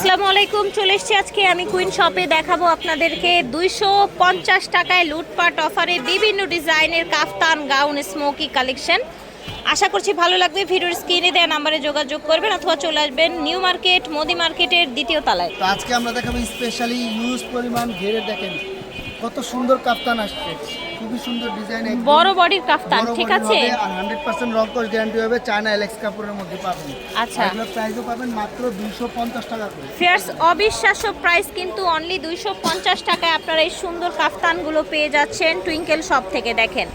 আসসালামু আলাইকুম, চলে এসেছি আজকে আমি কুইন শপে দেখাবো আপনাদেরকে দুইশো পঞ্চাশ টাকায় লুটপাট অফারে বিভিন্ন ডিজাইনের কাফতান, গাউন স্মোকি কালেকশন আশা করছি ভালো লাগবে, ভিডিওর স্ক্রিনে দেওয়া নাম্বারে যোগাযোগ করবেন অথবা চলে আসবেন নিউ মার্কেট মোদি মার্কেটের দ্বিতীয় তলায়। তো আজকে আমরা দেখাবো স্পেশালি ইউজ পরিমাণ ঘেরে দেখেন, কত সুন্দর কাপ্তান আসছে। খুবই সুন্দর ডিজাইন বড় বডির কাফতান ঠিক আছে? আর হান্ড্রেড পার্সেন্ট রং কস গ্যারান্টি হবে চায়না এলেক্স কাপড়ের মধ্যে পাবেন। আচ্ছা। এগুলোর প্রাইসও পাবেন মাত্র দুইশো পঞ্চাশ টাকা করে। ফেয়ার্স অবিশ্বাস্য প্রাইস কিন্তু অনলি দুইশো পঞ্চাশ টাকায় আপনারা এই সুন্দর কাফতানগুলো পেয়ে যাচ্ছেন টুইঙ্কেল শপ থেকে দেখেন।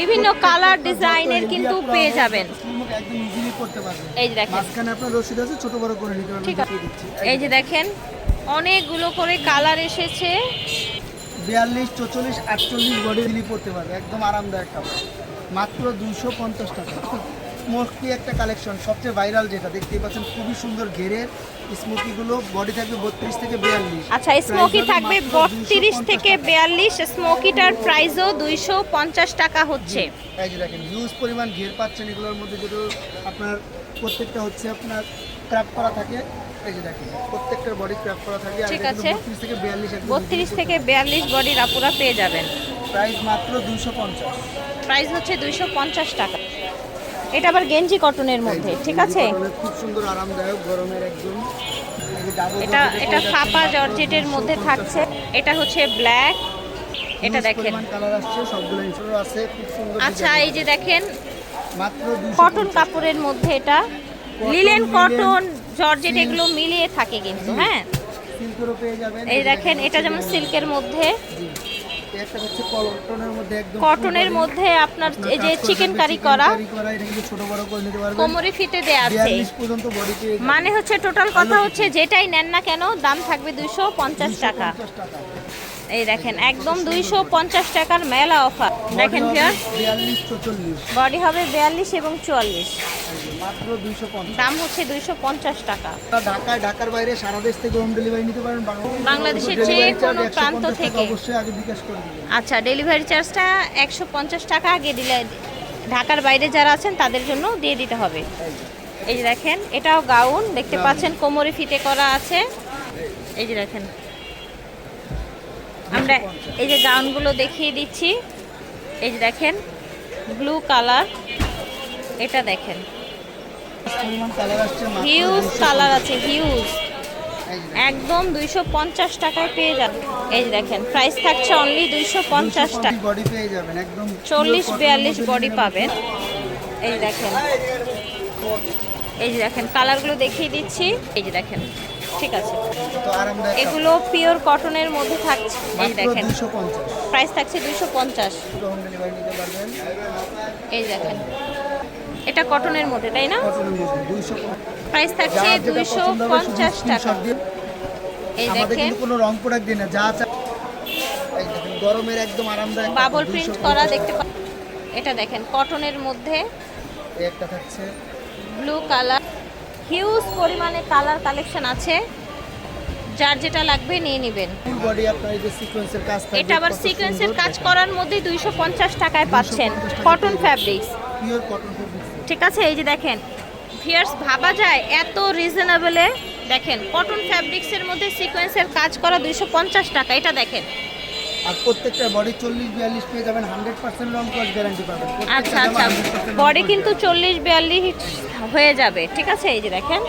বিভিন্ন কালার ডিজাইনের কিন্তু পেয়ে যাবেন। একদম ইজিলি করতে পারবেন। এই যে দেখেন। মাঝখানে আপনার রসিদ আছে ছোট বড় করে নিতে পারবেন ঠিক আছে। এই যে দেখেন অনেকগুলো করে কালার এসেছে। বিয়াল্লিশ চৌচল্লিশ আটচল্লিশ বডি ইজিলি পড়তে পারবে। একদম আরামদায়ক কাপড়। মাত্র দুইশো পঞ্চাশ টাকা। মোস্টলি একটা কালেকশন সবচেয়ে ভাইরাল যেটা দেখতেই পাচ্ছেন খুবই সুন্দর ঘেরের স্মোকিগুলো। বডি থাকবে বত্রিশ থেকে বিয়াল্লিশ। আচ্ছা স্মোকি থাকবে বত্রিশ থেকে বিয়াল্লিশ। স্মোকিটার প্রাইসও দুইশো পঞ্চাশ টাকা হচ্ছে। এই যে দেখেন হিউজ পরিমাণ ঘের পাচ্ছেন এগুলোর মধ্যে যেগুলো আপনার প্রত্যেকটা হচ্ছে আপনার ক্র্যাপ করা থাকে। এই যে দেখেন প্রত্যেকটার বডি ক্র্যাপ করা থাকে ঠিক আছে। বত্রিশ থেকে বিয়াল্লিশ থেকে বডির আপুরা পেয়ে যাবেন। প্রাইস মাত্র দুশো পঞ্চাশ। প্রাইস হচ্ছে দুইশো পঞ্চাশ টাকা। এটা আবার গেঞ্জি কটনের মধ্যে ঠিক আছে? খুব সুন্দর আরামদায়ক গরমের একদম। এই যে double এটা এটা ফাপা জর্জেটের মধ্যে থাকছে। এটা হচ্ছে ব্ল্যাক এটা দেখেন। আচ্ছা এই যে দেখেন কটন কাপড়ের মধ্যে এটা। লিলেন কটন জর্জেট এগুলো মিলিয়ে থাকে কিন্তু হ্যাঁ। এই দেখেন এটা যেমন সিল্কের মধ্যে। কটনের মধ্যে আপনার এই যে চিকেন কারি করা কোমরে ফিতে দেয়া আছে। 42 পর্যন্ত বডি পেয়ে যাবেন। মানে হচ্ছে টোটাল কথা হচ্ছে যেটাই নেন না কেন দাম থাকবে দুইশো পঞ্চাশ টাকা। এই দেখেন একদম দুইশো পঞ্চাশ টাকার মেলা অফার দেখেন ভিউয়ার 42 44 বডি হবে বিয়াল্লিশ এবং চুয়াল্লিশ। মাত্র 250 দাম হচ্ছে দুইশো পঞ্চাশ টাকা। ঢাকায় ঢাকার বাইরে সারা দেশ থেকে হোম ডেলিভারি নিতে পারেন বাংলাদেশের delivery যে কোনো প্রান্ত থেকে। অবশ্যই আগে বিকাশ করে দিবেন। আচ্ছা ডেলিভারি চার্জটা একশো পঞ্চাশ টাকা আগে দিলে ঢাকার বাইরে যারা আছেন তাদের জন্য দিয়ে দিতে হবে। এই যে। দেখেন এটাও গাউন দেখতে পাচ্ছেন কোমরে ফিতে করা আছে। এই যে দেখেন। আমরা এই যে গাউনগুলো দেখিয়ে দিচ্ছি। এই যে দেখেন ব্লু কালার। এটা দেখেন পরিমাণ কালার আসছে মাত্র হিউজ কালার আছে হিউজ। একদম দুইশো পঞ্চাশ টাকায় পেয়ে যান এই দেখেন প্রাইস থাকছে অনলি দুইশো পঞ্চাশ টাকা। চল্লিশ বিয়াল্লিশ বডি পাবেন। এই দেখেন। এই যে দেখেন কালারগুলো দেখিয়ে দিচ্ছি। এই যে দেখেন ঠিক আছে। এগুলো পিওর কটনের মধ্যে থাকছে। এই দেখেন। প্রাইস থাকছে দুইশো পঞ্চাশ। এই দেখেন। এটা কটনের মধ্যে তাই না? প্রাইস থাকছে দুইশো পঞ্চাশ টাকা। এই দেখেন। কোনো রং প্রোডাক্ট দিই না যা গরমের একদম আরামদায়ক বাবল প্রিন্ট করা দেখতে এটা দেখেন কটনের মধ্যে। এই একটা থাকছে। ব্লু কালার হিউজ পরিমাণে কালার কালেকশন আছে। যার যেটা লাগবে নিয়ে নেবেন। ফুল বডি আপনার এই যে সিকোয়েন্সের কাজ থাকবে এটা আবার সিকোয়েন্সের কাজ করার মধ্যে দুইশো পঞ্চাশ টাকায় পাচ্ছেন কটন ফ্যাব্রিক্স পিওর কটন ঠিক আছে? এই যে দেখেন ভিয়ার্স ভাবা যায় এত রিজনেবলে দেখেন কটন ফ্যাব্রিক্সের মধ্যে সিকোয়েন্সের কাজ করা দুইশো পঞ্চাশ টাকা এটা দেখেন। আর প্রত্যেকটা বডি চল্লিশ বিয়াল্লিশ পেয়ে যাবেন হান্ড্রেড পার্সেন্ট রং কস গ্যারান্টি পাবেন। আচ্ছা আচ্ছা বডি কিন্তু চল্লিশ বিয়াল্লিশ হয়ে যাবে ঠিক আছে? এই যে দেখেন।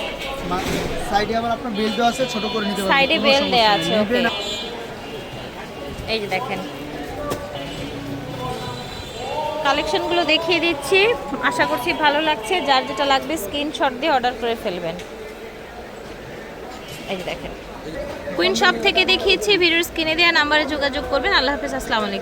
সাইডে আবার আপনার বেল্ট দেওয়া আছে ছোট করে নিতে পারবেন সাইডে বেল নেই। আছে এই যে দেখেন। কালেকশনগুলো দেখিয়ে দিচ্ছি। আশা করছি ভালো লাগছে। যার যেটা লাগবে স্ক্রিনশট দিয়ে অর্ডার করে ফেলবেন। এই যে দেখেন। কুইন শপ থেকে দেখিয়েছি, ভিডিওর স্ক্রিনে দেওয়া নাম্বারে যোগাযোগ করবেন। আল্লাহ হাফিজ, আসসালামু আলাইকুম।